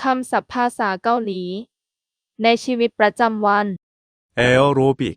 คำศัพท์ภาษาเกาหลี ในชีวิตประจำวัน 에어로빅,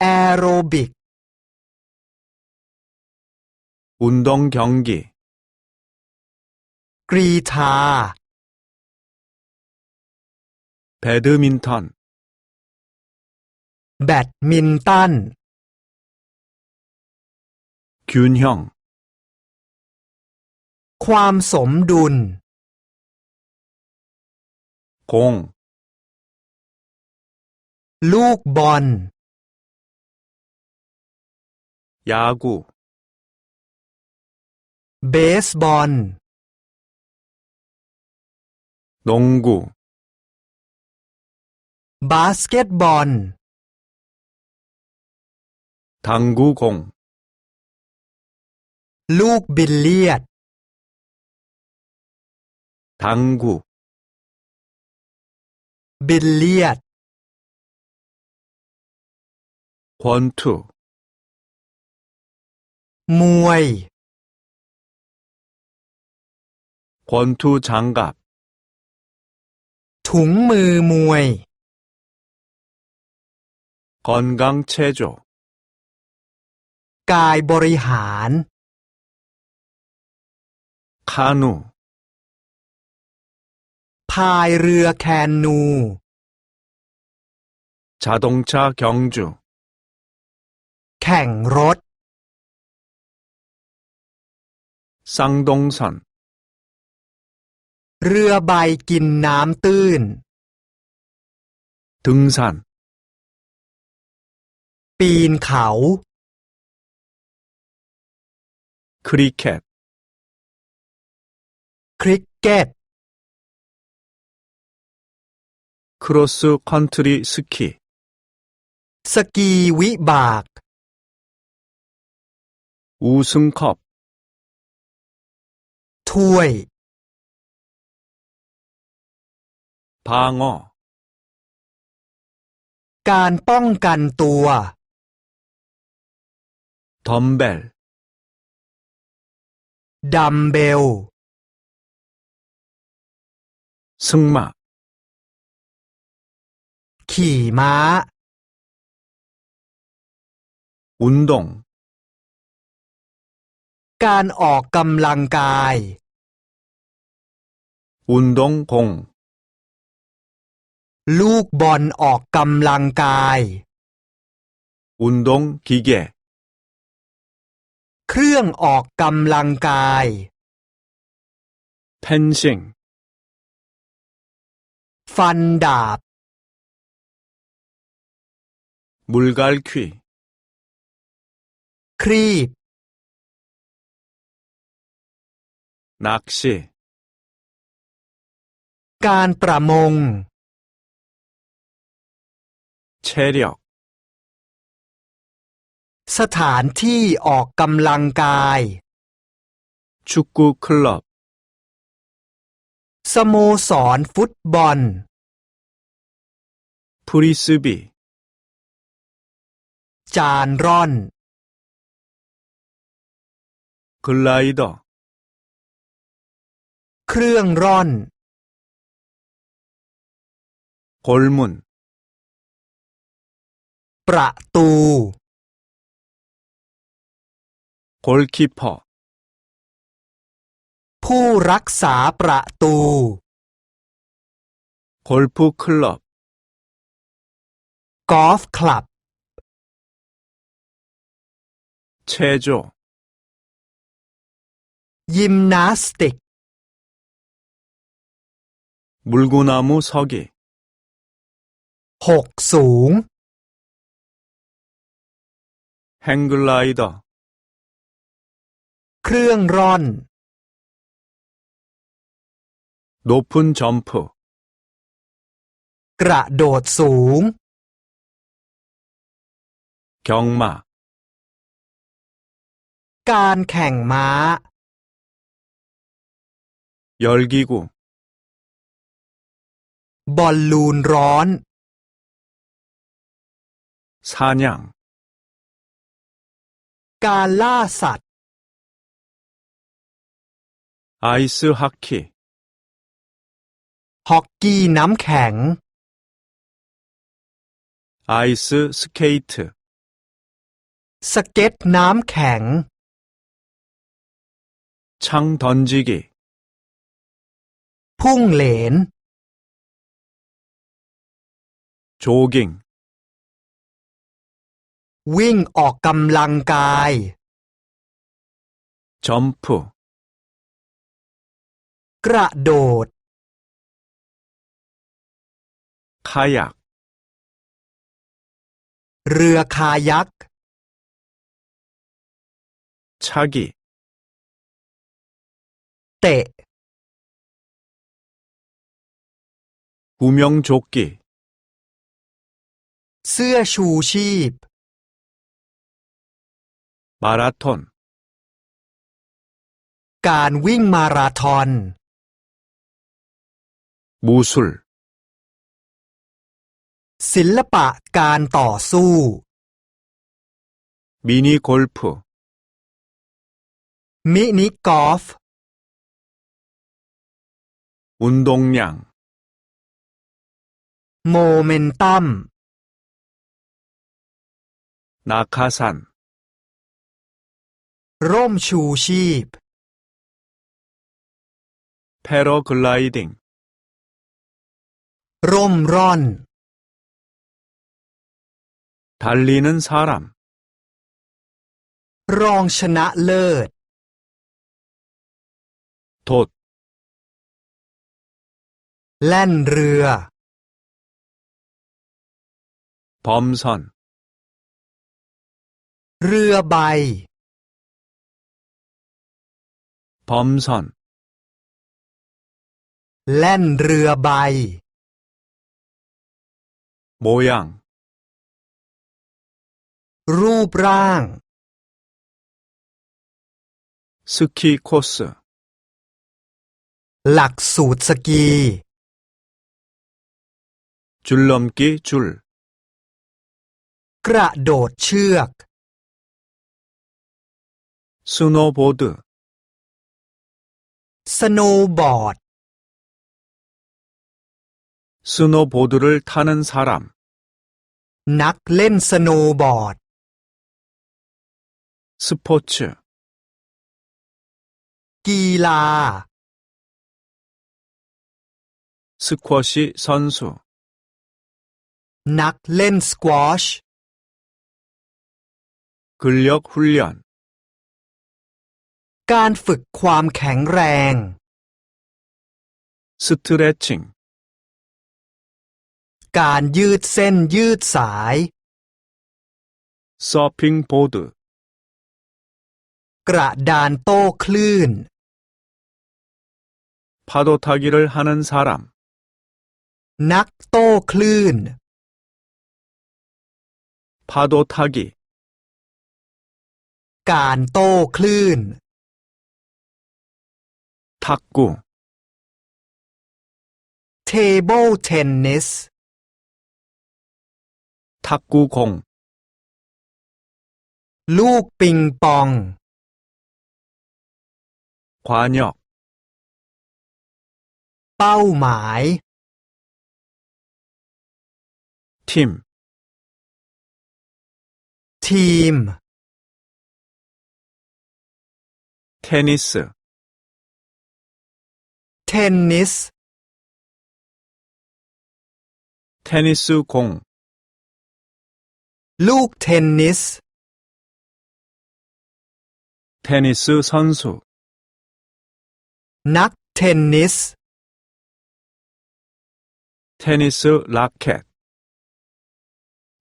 แอโรบิก 운동 경기, กรีธา 배드민턴, แบดมินตัน 균형, ความสมดุล 공, ลูกบอล 야구, เบสบอล 농구, บาสเกตบอล 당구공, ลูกบิลเลียด 당구, บิลเลียด 권투, มวย 권투 장갑, ถุงมือมวย 건강 체조, กายบริหาร 카누, พายเรือแคนู 자동차 경주, แข่งรถ 쌍동선, เรือใบกินน้ำตื้น 등산, ปีนเขา 크리켓, คริกเก็ต 크로스 컨트리 스키, สกีวิบาก 우승컵, ถ้วย 방어, การป้องกันตัว 덤벨, ดัมเบล 승마, ขี่ม้า 운동, การออกกำลังกาย 운동 공, ลูกบอลออกกำลังกาย 운동 기계, เครื่องออกกำลังกาย 펜싱, ฟันดาบ 물갈퀴, ครีบ 낚시, การประมง 체력, สถานที่ออกกำลังกาย 축구 클럽, สโมสรฟุตบอล 프리스비, จานร่อน 글라이더, เครื่องร่อน 골문, ประตู 골키퍼, ผู้รักษาประตู 골프 클럽, กอล์ฟคลับ 체조, ยิมนาสติก 물구나무 서기, หกสูง 행글라이더, เครื่องร่อน 높은 점프, กระโดดสูง 경마, การแข่งม้า 열기구, บอลลูนร้อน 사냥, การล่าสัตว์ 아이스 하키, ฮอกกี้น้ำแข็ง 아이스 스케이트, สเก็ตน้ำแข็ง 창 던지기, พุ่งเหลน 조깅, วิ่งออกกำลังกาย 점프, กระโดด 카약, เรือคายัก 차기, เตะ 구명조끼, เสื้อชูชีพ 마라톤, การวิ่งมาราธอน 무술, ศิลปะการต่อสู้ 미니 골프, มินิกอล์ฟ 운동량, โมเมนตัม 낙하산, ร่มชูชีพ 패러글라이딩, ร่มร่อน 달리는 사람, รองชนะเลิศ 돛, แล่นเรือ 범선, เรือใบ 범선, แล่นเรือใบ 모양, รูปร่าง 스키 코스, หลักสูตรสกี 줄넘기 줄, กระโดดเชือก 스노보드, สโนว์บอร์ด 스노보드를 타는 사람, นักเล่นสโนว์บอร์ด 스포츠, กีฬา 스쿼시 선수, นักเล่นสควอช 근력 훈련, การฝึกความแข็งแรง 스트레칭, การยืดเส้นยืดสาย 서핑보드, กระดานโต้คลื่น 파도 타기를 하는 사람, นักโต้คลื่น 파도 타기, การโต้คลื่น 탁구, เทเบิลเทนนิส 탁구공, ลูกปิงปอง 관역, เป้าหมาย 팀, ทีม 테니스 테니스 테니스 공, 룩 테니스 테니스 선수, 낙 테니스 테니스 라켓,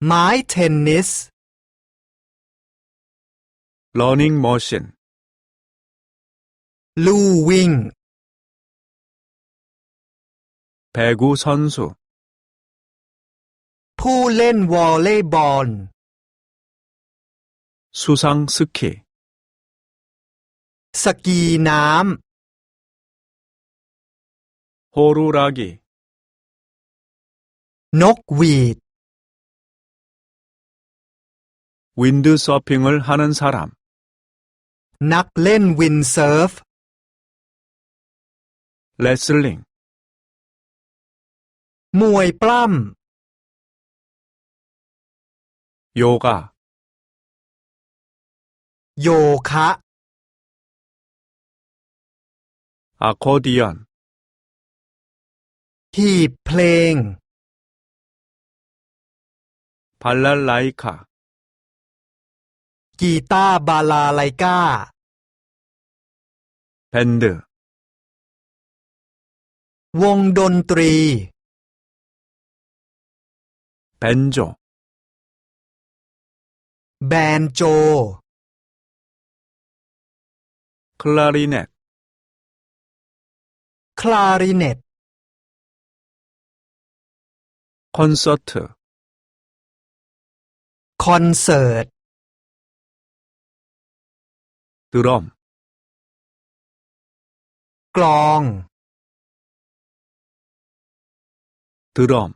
마이 테니스 러닝머신. 루윙. 배구 선수. 폴렌 월레이볼 수상 스키. 스키남. 호루라기. 녹윗 윈드서핑을 하는 사람. นักเล่นวินเซิร์ฟ 레슬링, มวยปล้ 요가, ำ โยคะ 아코디언, หีบเพลง 발랄라이카, กีตาร์บาลาไลกา 밴드, วงดนตรี 벤조, แบนโจ 클라리넷, คลาริเนต 콘서트, คอนเสิร์ต 드럼, กลอง 드럼,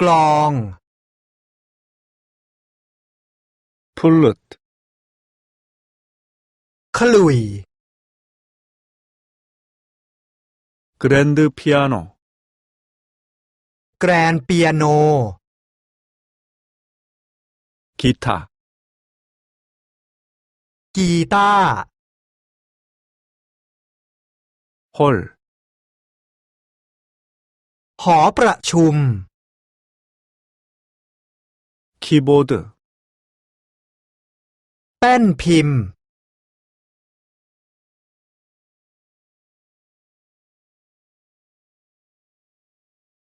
กลอง 플룻, ขลุย 그랜드 피아노, แกรนเปียโน 기타, กีตาร์ฮอลหอประชุม คีย์บอร์ด แป้นพิมพ์